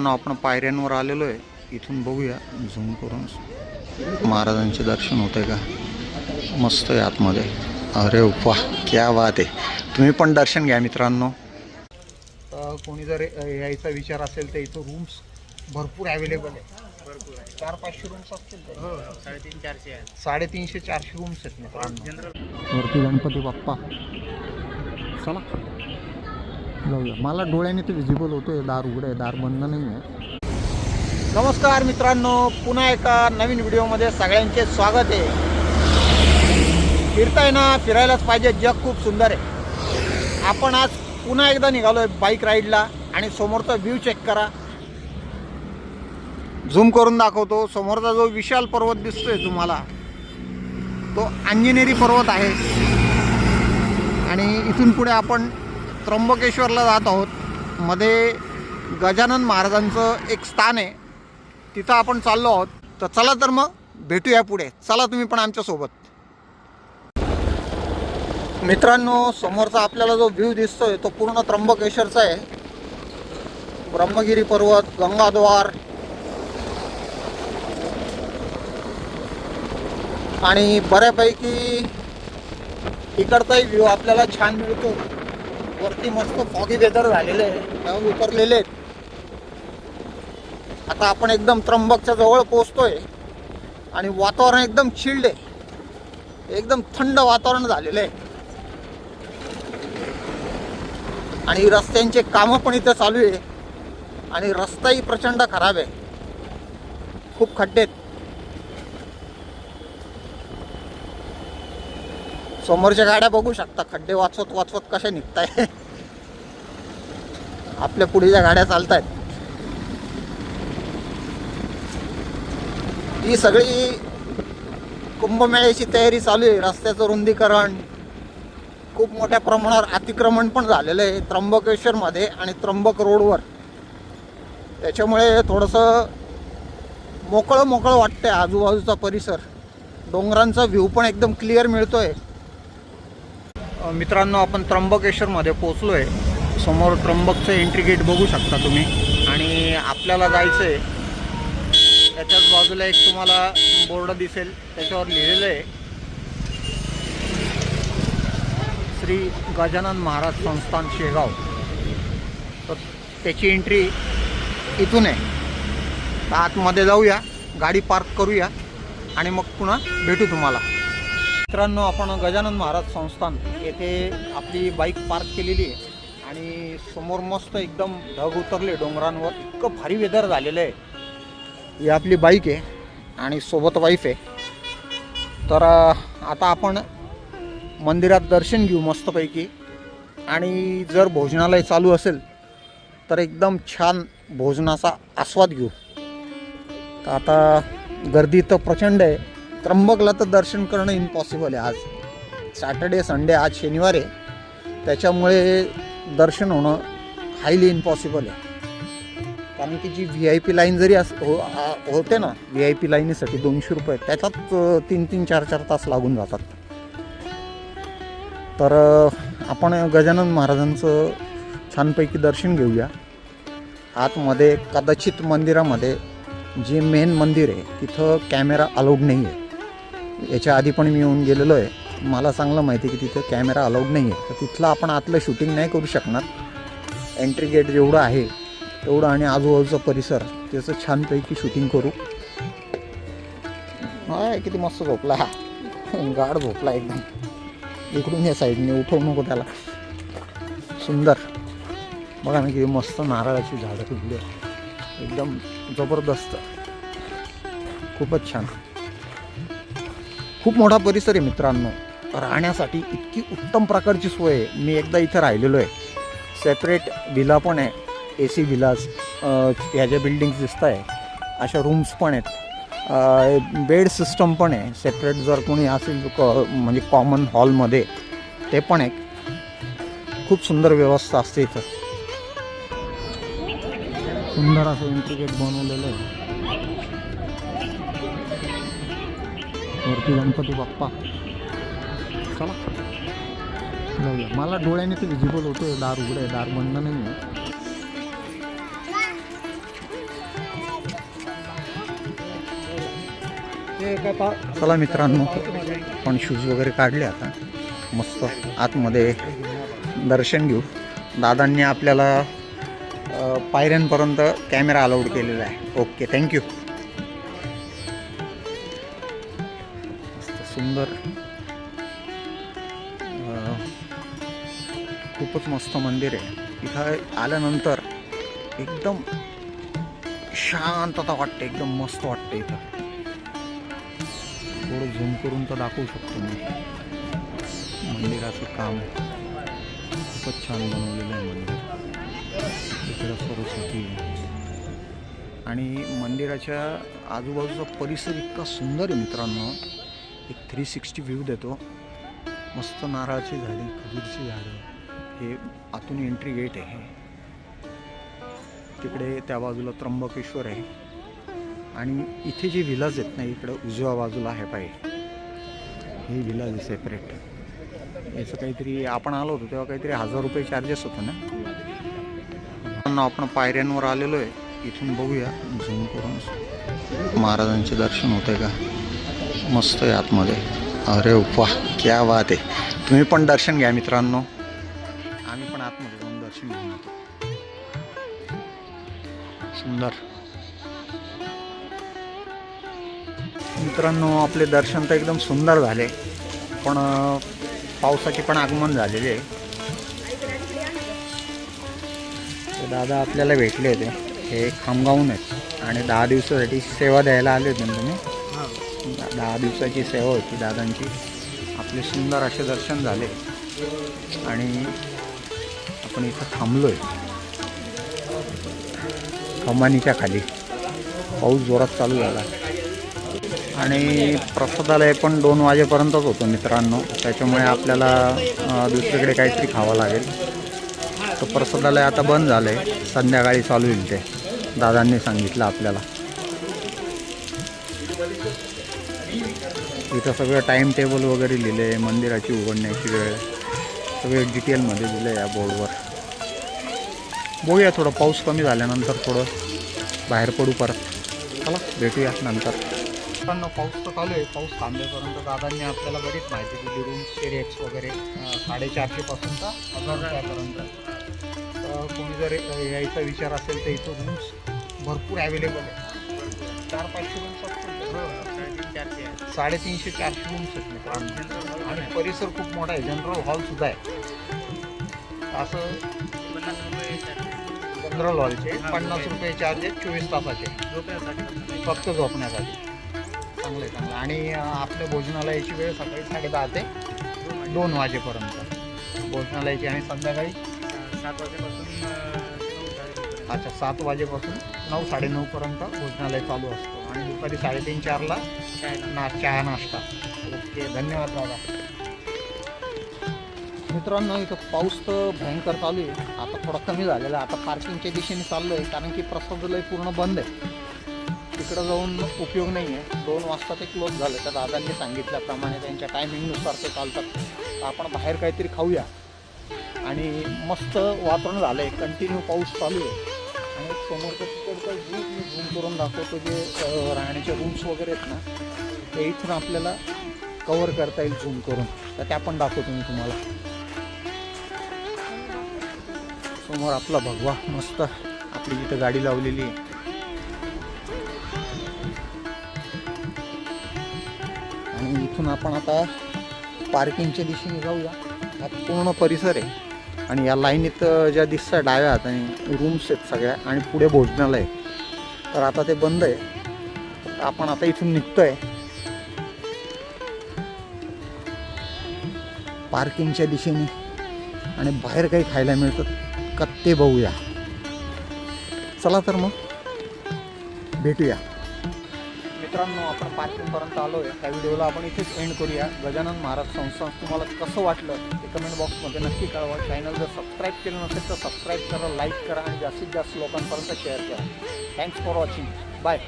मित्रांनो आपण पायऱ्यांवर आलेलो आहे. इथून बघूया झूम करून. महाराजांचे दर्शन होतंय का? मस्त आहे आतमध्ये. अरे वा क्या बात आहे. तुम्ही पण दर्शन घ्या मित्रांनो. तर कोणी जर यायचा विचार असेल तर इथं रूम्स भरपूर अवेलेबल आहे. भरपूर आहे चार पाचशे रूम्स असतील तर. हो साडेतीन चारशे साडेतीनशे चारशे रूम्स आहेत मित्रांनो. वरती गणपती बाप्पा. चला. जाऊया मला डोळ्याने ते विजिबल होतोय दार उघडं आहे दार बंद नाही आहे. नमस्कार मित्रांनो पुन्हा एका नवीन व्हिडिओमध्ये सगळ्यांचे स्वागत आहे. फिरताय ना फिरायलाच पाहिजे जग खूप सुंदर आहे. आपण आज पुन्हा एकदा निघालोय बाईक राईडला आणि समोरचा व्ह्यू चेक करा. झूम करून दाखवतो. समोरचा जो विशाल पर्वत दिसतोय तुम्हाला तो अंजनेरी पर्वत आहे. आणि इथून पुढे आपण त्र्यंबकेश्वरला जात आहोत. मध्ये गजानन महाराजांचं एक स्थान आहे. तिथं आपण चाललो आहोत. तर चला तर मग भेटूया पुढे. चला तुम्ही पण आमच्यासोबत मित्रांनो समोरचा आपल्याला जो व्ह्यू दिसतोय तो पूर्ण त्र्यंबकेश्वरचा आहे. ब्रह्मगिरी पर्वत गंगाद्वार. आणि बऱ्यापैकी इकडचाही व्ह्यू आपल्याला छान मिळतो. वरती मस्त फॉगी वेदर झालेले आहे. उतरलेले आहेत. आता आपण एकदम त्र्यंबकच्या जवळ पोहोचतोय. आणि वातावरण एकदम चिल्ड आहे. एकदम थंड वातावरण झालेलं आहे. आणि रस्त्यांचे कामं पण इथं चालू आहे. आणि रस्ताही प्रचंड खराब आहे. खूप खड्डे आहेत. समोरच्या गाड्या बघू शकता. खड्डे वाचवत वाचवत कशा निघताय. आपल्या पुढीच्या गाड्या चालत आहेत ही सगळी कुंभमेळ्याची तयारी चालू आहे. रस्त्याचं रुंदीकरण खूप मोठ्या प्रमाणावर अतिक्रमण पण झालेलं आहे. त्र्यंबकेश्वरमध्ये आणि त्र्यंबक रोडवर. त्याच्यामुळे थोडंसं मोकळं मोकळं वाटतंय. आजूबाजूचा परिसर. डोंगरांचा व्ह्यू पण एकदम क्लिअर मिळतो आहे मित्रांनो आपण त्र्यंबकेश्वरमध्ये पोचलो आहे समोर त्र्यंबकचं एंट्री गेट बघू शकता तुम्ही. आणि आपल्याला जायचं आहे त्याच्याच बाजूला एक तुम्हाला बोर्ड दिसेल. त्याच्यावर लिहिलेलं आहे. श्री गजानन महाराज संस्थान शेगाव. तर त्याची एंट्री इथून आहे. तर आतमध्ये जाऊया. गाडी पार्क करूया. आणि मग पुन्हा भेटू तुम्हाला. मित्रांनो आपण गजानन महाराज संस्थान येथे आपली बाईक पार्क केलेली आहे आणि समोर मस्त एकदम ढग उतरले डोंगरांवर. इतकं भारी वेदर झालेलं आहे. ही आपली बाईक आहे आणि सोबत वाईफ आहे. तर आता आपण मंदिरात दर्शन घेऊ मस्तपैकी. आणि जर भोजनालय चालू असेल तर एकदम छान भोजनाचा आस्वाद घेऊ. तर आता गर्दी तर प्रचंड आहे. त्र्यंबकला तर दर्शन करणं इम्पॉसिबल आहे आज. सॅटर्डे संडे आज शनिवार आहे. त्याच्यामुळे दर्शन होणं हायली इम्पॉसिबल आहे. कारण की G V I P line जरी अस हो होते ना व्ही आय पी लाईनीसाठी दोनशे रुपये त्याच्यात तीन तीन चार चार तास लागून जातात. तर आपण गजानन महाराजांचं छानपैकी दर्शन घेऊया. आतमध्ये कदाचित मंदिरामध्ये जे मेन मंदिर आहे तिथं कॅमेरा अलाउड नाही आहे याच्या आधी पण मी येऊन गेलेलो आहे. मला चांगलं माहिती आहे की तिथं कॅमेरा अलाउड नाही आहे तर तिथलं आपण आतलं शूटिंग नाही करू शकणार. एंट्री गेट जेवढं आहे तेवढं आणि आजूबाजूचा परिसर त्याचं छानपैकी शूटिंग करू. हाय किती मस्त झोपला. हा गाढ झोपला एकदम. इकडून या साईडने उठवू नको त्याला. सुंदर. बघा ना किती मस्त नारळाची झाडं फुटली आहे. एकदम जबरदस्त. खूपच छान. खूप मोठा परिसर आहे मित्रांनो. राहण्यासाठी इतकी उत्तम प्रकारची सोय आहे. मी एकदा इथं राहिलेलो आहे. सेपरेट विला पण आहे. ए सी विलाज ह्या ज्या बिल्डिंग्स दिसत आहे अशा रूम्स पण आहेत. बेड सिस्टम पण आहे. सेपरेट जर कोणी असेल क- म्हणजे कॉमन हॉलमध्ये ते पण आहे खूप सुंदर व्यवस्था असते इथं. सुंदर असं एंट्री बनवलेलं आहे. वरती गणपती बाप्पा. चला. जाऊया. मला डोळ्याने ते विजिबल आहे दार उघडे दार बंद नाही चला मित्रांनो पण शूज वगैरे काढले आता. मस्त आतमध्ये दर्शन घेऊ. दादांनी आपल्याला पायऱ्यांपर्यंत कॅमेरा अलाउड केलेला आहे. ओके थँक्यू सुंदर. खूपच मस्त मंदिर आहे. इथं आल्यानंतर एकदम शांतता वाटते एकदम मस्त वाटते इथं. थोडं झूम करून तर दाखवू शकतो मी. मंदिराचं काम. खूपच छान बनवलेलं आहे मंदिर. इकडं सरस्वती. आणि मंदिराच्या आजूबाजूचा परिसर इतका सुंदर आहे मित्रांनो. एक थ्री सिक्स्टी व्ह्यू देतो. मस्त नारळाची झाडे खजूरची झाडं. हे आतून एंट्री गेट आहे. तिकडे त्या बाजूला त्र्यंबकेश्वर आहे. आणि इथे जे विलाज आहेत ना इकडं उजव्या बाजूला आहे पाहिजे हे विलाज आहे सेपरेट याचं काहीतरी आपण आलो होतो तेव्हा काहीतरी हजार रुपये चार्जेस होतं ना? आपण पायऱ्यांवर आलेलो आहे. इथून बघूया. झूम करून. महाराजांचे दर्शन होते का? मस्त आहे आतमध्ये. अरे वा क्या वात आहे. तुम्ही पण दर्शन घ्या मित्रांनो. आम्ही पण आतमध्ये जाऊन दर्शन घेऊन येतो. सुंदर. मित्रांनो आपले दर्शन तर एकदम सुंदर झाले. पण पावसाचे पण आगमन झालेले आहे. ते दादा आपल्याला भेटले होते. हे खामगावून आहेत. आणि दहा दिवसासाठी सेवा द्यायला आले होते तुम्ही? दहा दिवसाची सेवा होती दादांची. आपले सुंदर असे दर्शन झाले. आणि आपण इथं थांबलो आहे कमानीच्या खाली. पाऊस जोरात चालू झाला. आणि प्रसादालय पण दोन वाजेपर्यंतच होतो मित्रांनो. त्याच्यामुळे आपल्याला दुसरीकडे काहीतरी खावं लागेल. तर प्रसादालय आता बंद झालं आहे संध्याकाळी चालू होईल ते. दादांनी सांगितलं आपल्याला. इथं सगळं टाईम टेबल वगैरे लिहिले आहे मंदिराची उघडण्याची वेळ. सगळे डिटेलमध्ये दिलं आहे या बोर्डवर बघूया थोडं पाऊस कमी झाल्यानंतर थोडं. बाहेर पडू परत. चला भेटूया नंतर. पण पाऊस तर चालू आहे. पाऊस थांबल्यापर्यंत दादांनी आपल्याला बरीच माहिती दिली. रूम स्टेरियक्स वगैरे साडेचारशेपासून तर हजार रुपयापर्यंत. तर कोणी जर यायचा विचार असेल तर इथं रूम्स भरपूर अवेलेबल आहे चार पाचशे रूम्स असतील साडेतीनशे चारशे रूम्स आहेत मित्रांनो आणि परिसर खूप मोठा आहे. जनरल हॉल सुद्धा आहे. असं जनरल हॉलचे पन्नास रुपये. चार्ज आहेत चोवीस तासाचे. फक्त झोपण्यासाठी. चांगलं आहे चांगलं आणि आपल्या भोजनालयाची वेळ सकाळी साडेदहा ते दोन वाजेपर्यंत. भोजनालयाची आणि संध्याकाळी? सात वाजेपासून अच्छा सात वाजेपासून नऊ साडेनऊपर्यंत भोजनालय चालू असतो. आणि दुपारी साडेतीन चारला ना चहा नाश्ता. ओके धन्यवाद दादा. मित्रांनो इथं पाऊस तर भयंकर चालू आहे. आता थोडा कमी झालेला आहे. आता पार्किंगच्या दिशेने चाललो आहे कारण की प्रसादालय पूर्ण बंद आहे. तिकडं जाऊन उपयोग नाही आहे दोन वाजता ते क्लोज झालं. त्या दादांनी सांगितल्याप्रमाणे त्यांच्या टायमिंगनुसार ते चालतात. तर आपण बाहेर काहीतरी खाऊया. आणि मस्त वातावरण झालं आहे कंटिन्यू पाऊस चालू आहे. आणि समोरचं तिकडचं झूम मी झूम करून दाखवतो जे राहण्याचे रूम्स वगैरे आहेत ना ते इथून आपल्याला कवर करता येईल झूम करून. तर त्या पण दाखवतो मी तुम्हाला. समोर आपला भगवा मस्त आपली जिथं गाडी लावलेली आहे. आणि इथून आपण आता पार्किंगच्या दिशेने जाऊया. हा पूर्ण परिसर आहे. आणि या लाईनीत ज्या दिसतात डाव्या हाताने रूम्स आहेत सगळ्या आणि पुढे भोजनालय तर आता ते बंद आहे. तर आपण आता इथून निघतोय. पार्किंगच्या दिशेने आणि बाहेर काही खायला मिळतं. का ते बघूया. चला तर मग भेटूया. मित्रांनो आपण पार्किंगपर्यंत आलो आहे त्या व्हिडिओला आपण इथेच एंड करूया. गजानन महाराज संस्थान तुम्हाला कसं वाटलं ते कमेंट बॉक्समध्ये नक्की कळवा. चॅनल जर सबस्क्राईब केलं नसेल तर सबस्क्राईब करा लाईक करा आणि जास्तीत जास्त लोकांपर्यंत शेअर करा. Thanks for watching bye